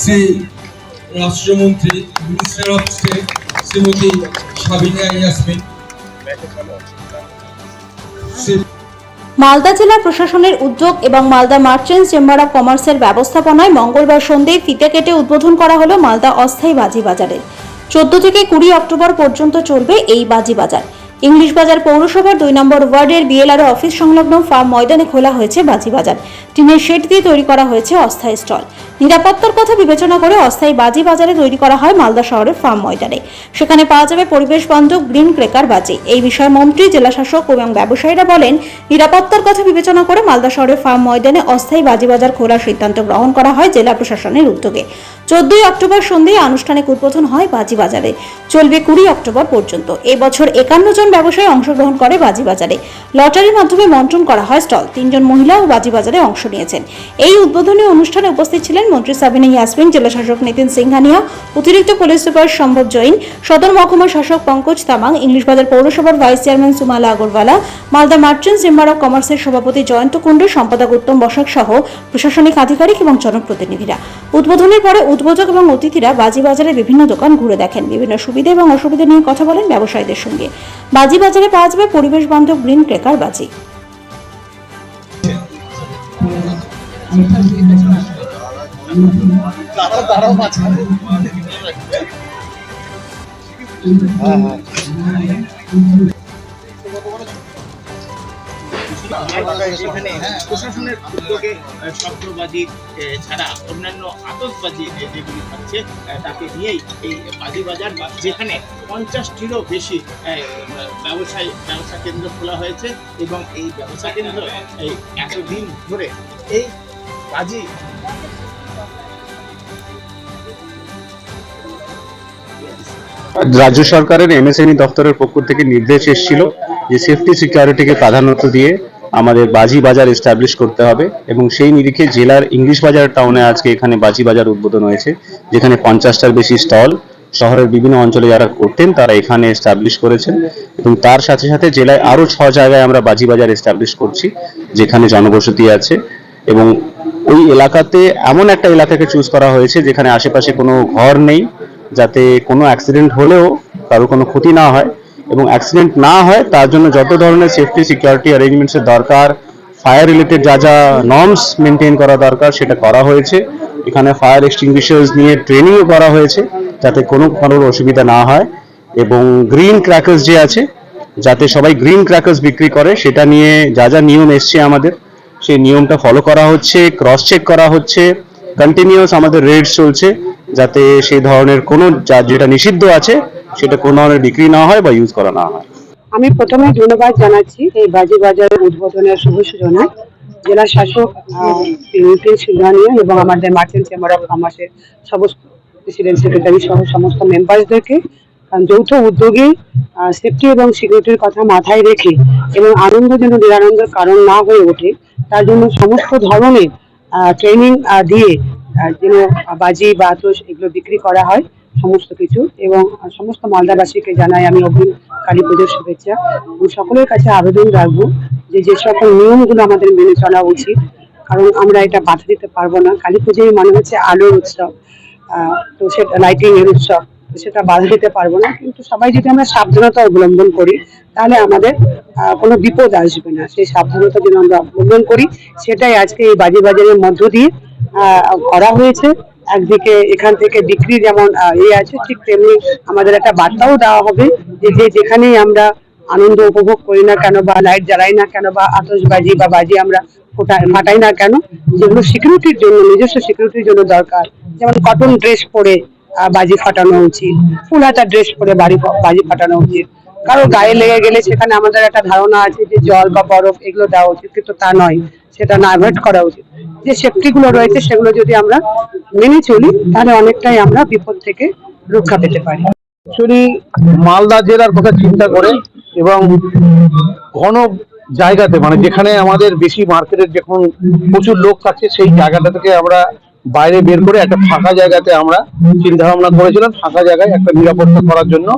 Shri রাষ্ট্রমন্ত্রী minister of state Sabina Yasmin. Malda জেলা প্রশাসনের উদ্যোগ এবং মালদা মার্চেন্ট চেম্বার অব কমার্সের ব্যবস্থাপনায় মঙ্গলবার সন্ধ্যায় ফিতে কেটে উদ্বোধন করা হলো মালদা অস্থায়ী বাজি বাজারের। চোদ্দ থেকে কুড়ি অক্টোবর পর্যন্ত চলবে এই বাজি বাজার। ইংলিশ বাজার পৌরসভার দুই নম্বর ওয়ার্ডের বিএলআরও অফিস সংলগ্ন ফার্ম ময়দানে খোলা হয়েছে বাজি বাজার। টিনের শেড দিয়ে তৈরি করা হয়েছে অস্থায়ী স্টল। নিরাপত্তার কথা বিবেচনা করে অস্থায়ী বাজি বাজারে তৈরি করা হয় মালদা শহরের ফার্ম ময়দানে। সেখানে পাওয়া যাবে পরিবেশ বান্ধব গ্রিন ক্রেকার বাজি। এই বিষয়ে মন্ত্রী জেলা শাসক এবং ব্যবসায়ীরা বলেন, নিরাপত্তার কথা বিবেচনা করে মালদা শহরের ফার্ম ময়দানে অস্থায়ী বাজি বাজার খোলার সিদ্ধান্ত গ্রহণ করা হয় জেলা প্রশাসনের উদ্যোগে। চোদ্দই অক্টোবর সন্ধ্যায় আনুষ্ঠানিক উদ্বোধন হয় বাজি বাজারে। চলবে কুড়ি অক্টোবর পর্যন্ত। এবছর একান্ন জন ব্যবসায়ী অংশগ্রহণ করে বাজি বাজারে। লটারির মাধ্যমে মন্ত্রণ করা হয় স্টল। তিনজন মহিলা ও বাজি বাজারে অংশ নিয়েছেন। এই উদ্বোধনী অনুষ্ঠানে উপস্থিত ছিলেন মন্ত্রী সাবিনা ইয়াসমিন, জেলা শাসক নিতিন সিংহানিয়া, অতিরিক্ত পুলিশ সুপার সম্ভব জৈন, সদর মহকুমা শাসক পঙ্কজ তামাং, ইংলিশ বাজার পৌরসভার vice chairman Sumala Agarwala, Malda merchant chamber of কমার্সের সভাপতি জয়ন্ত কুণ্ডু, সম্পাদক উত্তম বসাক সহ প্রশাসনিক আধিকারিক এবং জনপ্রতিনিধিরা। উদ্বোধনের পরে উদ্বোধক এবং অতিথিরা বাজি বাজারে বিভিন্ন দোকান ঘুরে দেখেন। বিভিন্ন সুবিধা এবং অসুবিধা নিয়ে কথা বলেন ব্যবসায়ীদের সঙ্গে। বাজি বাজারে পাওয়া যাবে পরিবেশ বান্ধব গ্রিন ক্রেকার বাজি। এখানে প্রশাসনের উদ্যোগে আহ, ছাড়া অন্যান্য আতসবাজি যেগুলি থাকছে তাকে নিয়েই এই বাজি বাজার যেখানে পঞ্চাশটিরও বেশি ব্যবসায়ী ব্যবসা কেন্দ্র খোলা হয়েছে এবং এই ব্যবসা কেন্দ্র এই এতদিন ধরে এই বাজি রাজ্য সরকারের এমএসএমই দপ্তরের পক্ষ থেকে নির্দেশ এসেছিল যে সেফটি সিকিউরিটিকে প্রাধান্য দিয়ে আমাদের বাজি বাজার এস্টাবলিশ করতে হবে এবং সেই নিরিখে জেলার ইংলিশ বাজার টাউনে আজকে এখানে বাজি বাজার উদ্বোধন হয়েছে, যেখানে পঞ্চাশটার বেশি স্টল শহরের বিভিন্ন অঞ্চলে যারা করতেন তারা এখানে এস্টাবলিশ করেছেন এবং তার সাথে সাথে জেলায় আরও ছ জায়গায় আমরা বাজি বাজার এস্টাবলিশ করছি, যেখানে জনবসতি আছে এবং ওই এলাকাতে এমন একটা এলাকাকে চুজ করা হয়েছে যেখানে আশেপাশে কোনো ঘর নেই। যাতে কোনো অ্যাক্সিডেন্ট হলেও কারও কোনো ক্ষতি না হয় এবং অ্যাক্সিডেন্ট না হয়, তার জন্য যত ধরনের সেফটি সিকিউরিটি অ্যারেঞ্জমেন্টস এর দরকার ফায়ার রিলেটেড যা যা নর্মস মেনটেন করা দরকার সেটা করা হয়েছে। এখানে ফায়ার এক্সটিংগুইশার্স নিয়ে ট্রেনিংও করা হয়েছে যাতে কোনো কারোর অসুবিধা না হয় এবং গ্রিন ক্র্যাকার্স যে আছে, যাতে সবাই গ্রিন ক্র্যাকার্স বিক্রি করে, সেটা নিয়ে যা যা নিয়ম এসছে আমাদের, সেই নিয়মটা ফলো করা হচ্ছে ক্রস চেক করা হচ্ছে। কন্টিনিউয়াস আমাদের রেড চলছে, যাতে সেই ধরনের কোনো যেটা নিষিদ্ধ আছে, সেটা কোনো ধরনের বিক্রি না হয় বা ইউজ করা না হয়। আমি প্রথমে ধন্যবাদ জানাচ্ছি এই বাজি বাজারের উদ্বোধনের শুভ সূচনায়। জেলা শাসক নিতিন সিংহানিয়া এবং আমাদের মার্চেন্ট চেম্বার অফ কমার্সের সমস্ত প্রেসিডেন্ট সেক্রেটারি সহ সমস্ত মেম্বারসদেরকে যৌথ উদ্যোগে সেফটি এবং সিকিউরিটির কথা মাথায় রেখে এবং আনন্দ যেন নিরানন্দের কারণ না হয়ে ওঠে, তার জন্য সমস্ত ধরনের ট্রেনিং দিয়ে যেন বাজি বা আতস এগুলো বিক্রি করা হয়, সমস্ত কিছু। এবং সমস্ত মালদাবাসীকে জানাই আমি অগ্রিম কালী পুজোর শুভেচ্ছা। এবং সকলের কাছে আবেদন রাখব যে যে সকল নিয়মগুলো আমাদের মেনে চলা উচিত, কারণ আমরা এটা বাধা দিতে পারব না। কালী পুজোই মনে হচ্ছে আলোর উৎসব তো সেটা লাইটিং এর উৎসব। সেটা বাধা দিতে পারব না। কিন্তু সবাই যদি আমরা সাবধানতা অবলম্বন করি, তাহলে আমাদের কোনো বিপদ আসবে না। সেই সাবধানতা যদি আমরা অবলম্বন করি, সেটাই আজকে এই বাজি বাজারের মধ্য দিয়ে করা হয়েছে। একদিকে এখান থেকে বিক্রি যেমন ইয়ে আছে, ঠিক তেমনি আমাদের একটা বার্তাও দেওয়া হবে যে যে যেখানেই আমরা আনন্দ উপভোগ করি না কেন বা লাইট জ্বালাই না কেন বা আতশবাজি বা বাজি আমরা ফাটাই না কেন, যেগুলো সিকিউরিটির জন্য, নিজস্ব সিকিউরিটির জন্য দরকার। যেমন কটন ড্রেস পরে বাজি ফাটানো উচিত। ফুল হাতা ড্রেস পরে বাড়ি বাজি ফাটানো উচিত। কারও গায়ে লেগে গেলে সেখানে আমাদের একটা ধারণা আছে যে জল বা বরফ এগুলো দেওয়া উচিত, কিন্তু তা নয়। সেটা না অ্যাভয়েড করা উচিত। যে সেফটি গুলো রয়েছে সেগুলো যদি আমরা মেনে চলি, তাহলে অনেকটাই আমরা বিপদ থেকে রক্ষা পেতে পারি। মালদা জেলার কথা চিন্তা করে এবং ঘন জায়গাতে মানে যেখানে আমাদের বেশি মার্কেটের যখন প্রচুর লোক থাকছে সেই জায়গাটা থেকে আমরা বাইরে বের করে একটা ফাঁকা জায়গাতে আমরা চিন্তা ভাবনা করেছিলাম ফাঁকা জায়গায় একটা নিরাপত্তা করার জন্য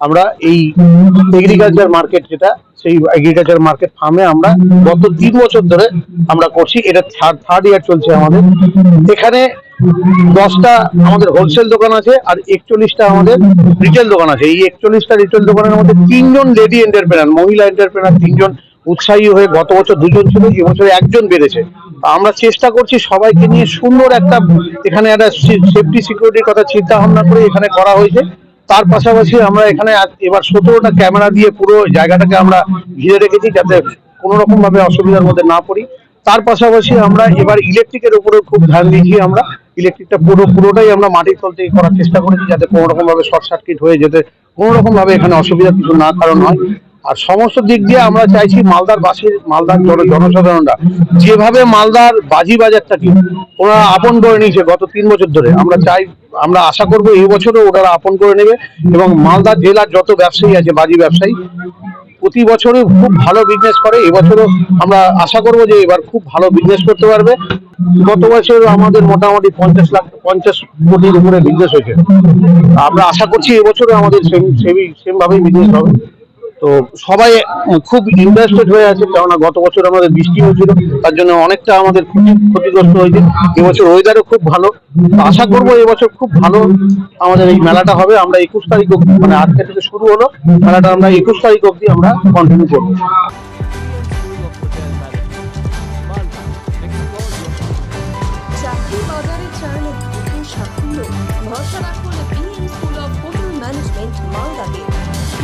আমরা এই এগ্রিকালচার মার্কেট যেটা সেই এগ্রিকালচার মার্কেট ফার্মে আমরা গত তিন বছর ধরে আমরা করছি এটা থার্ড থার্ড ইয়ার চলছে আমাদের। এখানে দশটা আমাদের হোলসেল দোকান আছে আর একচল্লিশটা আমাদের রিটেল দোকান আছে। এই একচল্লিশটা রিটেল দোকানের মধ্যে তিনজন লেডি এন্টারপ্রেনার মহিলা এন্টারপ্রেনার তিনজন উৎসাহী হয়ে গত বছর দুজন ছিল এবছর একজন বেড়েছে। আমরা চেষ্টা করছি সবাইকে নিয়ে সুন্দর একটা এখানে একটা সেফটি সিকিউরিটির কথা চিন্তা ভাবনা করে এখানে করা হয়েছে। তার পাশাপাশি আমরা এখানে এবার সতেরোটা ক্যামেরা দিয়ে পুরো জায়গাটাকে আমরা ঘিরে রেখেছি যাতে কোনো রকম ভাবে অসুবিধার মধ্যে না পড়ি। তার পাশাপাশি আমরা এবার ইলেকট্রিকের উপরে খুব ধ্যান দিয়েছি আমরা। ইলেকট্রিকটা পুরো পুরোটাই আমরা মাটির তল থেকে করার চেষ্টা করেছি যাতে কোনো রকম ভাবে শর্ট সার্কিট হয়ে যেতে কোনো রকম ভাবে এখানে অসুবিধা কিছু না কারণ হয়। আর সমস্ত দিক দিয়ে আমরা চাইছি মালদার বাসীর, মালদার জন- জনসাধারণরা, যেভাবে মালদার বাজি বাজারটাকে ওনারা আপন করে নিয়েছে গত তিন বছর ধরে। আমরা চাই, আমরা আশা করব এই বছরও ওনারা আপন করে নেবে এবং মালদা জেলার যত ব্যবসায়ী আছে, বাজি ব্যবসায়ী, প্রতি বছরই খুব ভালো বিজনেস করে। এবছরও আমরা আশা করব যে এবার খুব ভালো বিজনেস করতে পারবে। গত বছর আমাদের মোটামুটি পঞ্চাশ লাখ, পঞ্চাশ কোটির উপরে বিজনেস হয়েছে। আমরা আশা করছি এবছরও আমাদের সেম সেমই সেম ভাবেই বিজনেস হবে। তো সবাই খুব ইন্টারেস্টেড হয়ে আছে, কেননা গত বছর আমাদের বৃষ্টি হয়েছিল, তার জন্য অনেকটা আমাদের ক্ষতি ক্ষতিগ্রস্ত হয়েছে। এবছর ওয়েদারও খুব ভালো। আশা করব এবছর খুব ভালো আমাদের এই মেলাটা হবে। আমরা একুশ তারিখ অব্দি মানে আজকে থেকে শুরু হলো, মেলাটা আমরা একুশ তারিখ অব্দি আমরা কন্টিনিউ করব। মালদাতে